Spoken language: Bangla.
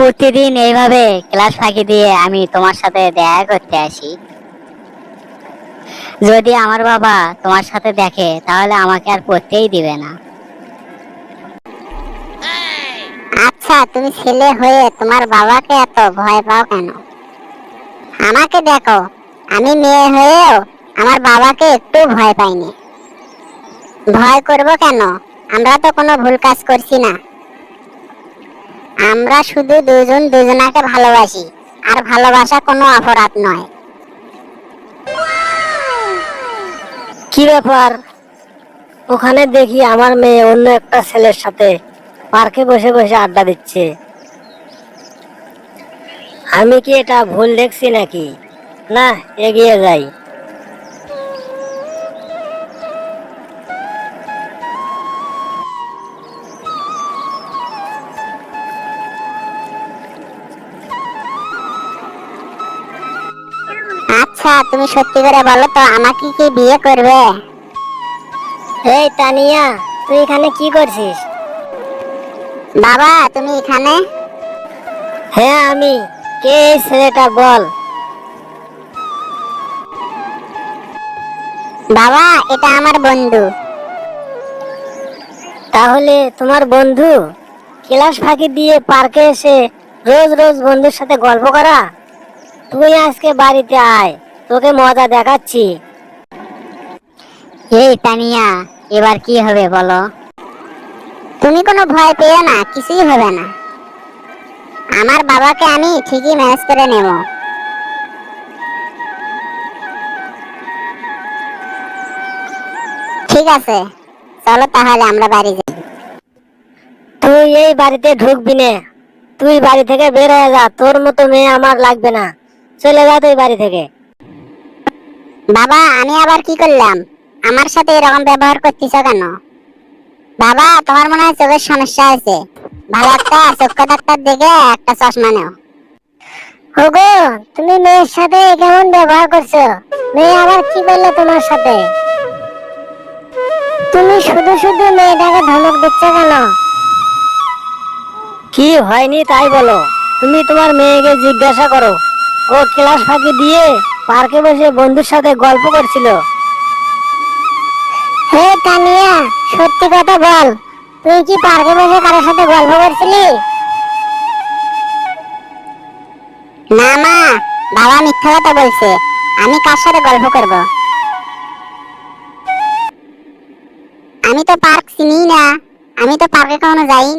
প্রতিদিন এইভাবে ক্লাস ফাঁকি দিয়ে আমি তোমার সাথে দেখা করতে আসি। যদি আমার বাবা তোমার সাথে দেখে, তাহলে আমাকে আর পড়তেই দিবে না। আচ্ছা তুমি ছেলে হয়ে তোমার বাবাকে এত ভয় পাও কেন? আমাকে দেখো, আমি মেয়ে হয়েও আমার বাবাকে একটু ভয় পাইনি। ভয় করব কেন? আমরা তো কোনো ভুল কাজ করছি না। আমরা শুধু দুজন দুজনাকে ভালোবাসি, আর ভালোবাসা কোনো অপরাধ নয়। কি ব্যাপার? ওখানে দেখি আমার মেয়ে অন্য একটা ছেলের সাথে পার্কে বসে বসে আড্ডা দিচ্ছে। আমি কি এটা ভুল দেখছি নাকি? না, এগিয়ে যাই। আচ্ছা তুমি সত্যি করে বলো তো আমাকে কি বিয়ে করবে? এই তানিয়া তুই এখানে কি করছিস? বাবা তুমি এখানে? হ্যাঁ আমি। কে এই ছেলেটা বল। বাবা এটা আমার বন্ধু। তাহলে তোমার বন্ধু? ক্লাস ফাঁকি দিয়ে পার্কে এসে রোজ রোজ বন্ধুর সাথে গল্প করা? তুই আজকে বাড়িতে আয়। তোকে মজা দেখাচ্ছি। এই তানিয়া এবার কি হবে বলো? তুমি কোনো ভয় পেও না কিছুই হবে না। আমার বাবাকে আমি ঠিকই ম্যানেজ করে নেব। ঠিক আছে চলো তাহলে আমরা বাড়ি যাই। তুই এই বাড়িতে ঢুকবি না। তুই বাড়ি থেকে বের হয়ে যা তোর মতো মেয়ে আমার লাগবে না। চলে যা তুই বাড়ি থেকে। বাবা আমি আবার কি করলাম? আমার সাথে এরকম ব্যবহার করতেছ কেন? বাবা তোমার মনে হয় চোখের সমস্যা আছে ভালো একটা চক্ষু ডাক্তার দেখে একটা চশমা নেও। ওগো তুমি মেয়ের সাথে কেমন ব্যবহার করছ? মেয়ে আবার কি করল তোমার সাথে? তুমি শুধু শুধু মেয়েটাকে ধমক দিচ্ছ কেন? কি হয়নি তাই বলো। তুমি তোমার মেয়েকে জিজ্ঞাসা করো। ও ক্লাস ফাঁকি দিয়ে পার্কে বসে বন্ধুর সাথে গল্প করছিল। হে তানিয়া সত্যি কথা বল। তুই কি পার্কে বসে কারোর সাথে গল্প করছিলি? না মা বাবা মিথ্যা কথা বলছে। আমি কার সাথে গল্প করব? আমি তো পার্ক চিনি না। আমি তো পার্কে কখনো যাই